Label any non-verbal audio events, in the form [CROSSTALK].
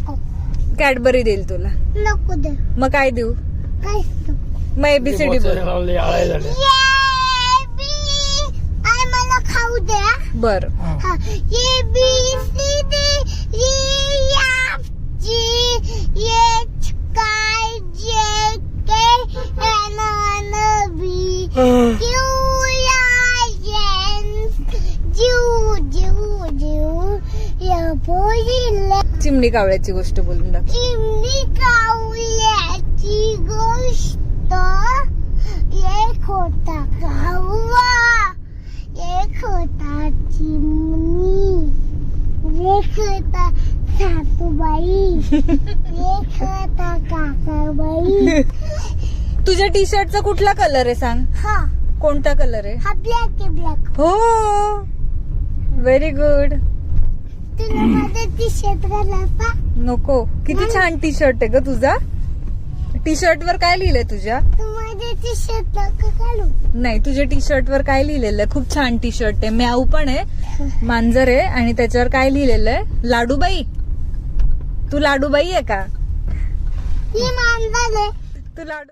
नको कॅडबरी देईल तुला. नको दे. मग काय देऊ? नको मग एबीसीडी बोल. लावले आळाय झाले. ये बी आय मला खाऊ द्या. बर. हा. ये B C D E F G H काय J K N N B Q I N जू जू जू या बोलिले चिमणी कावळ्याची गोष्ट बोलून दाखव. चिमणी कावल्याची गोष्ट एक होता कावळा एक होता चिमणी एक होता सासूबाई एक होता काकाबाई. [LAUGHS] तुझ्या टी शर्टचा कुठला कलर आहे सांग? हा. कोणता कलर आहे? हा ब्लॅक आहे ब्लॅक हो. व्हेरी गुड तुला माझा टी शर्ट घालायचा नको. किती छान टी शर्ट आहे ग तुझा. टी शर्ट वर काय लिहिलंय तुझ्या? तू माझे टी शर्ट घालू? नाही तुझ्या टी शर्ट वर काय लिहिलेलं आहे? खूप छान टी शर्ट आहे. म्याऊ पण आहे. मांजर आहे. आणि त्याच्यावर काय लिहिलेलं आहे? लाडूबाई. तू लाडूबाई आहे का? ही मांजर आहे. तू लाडू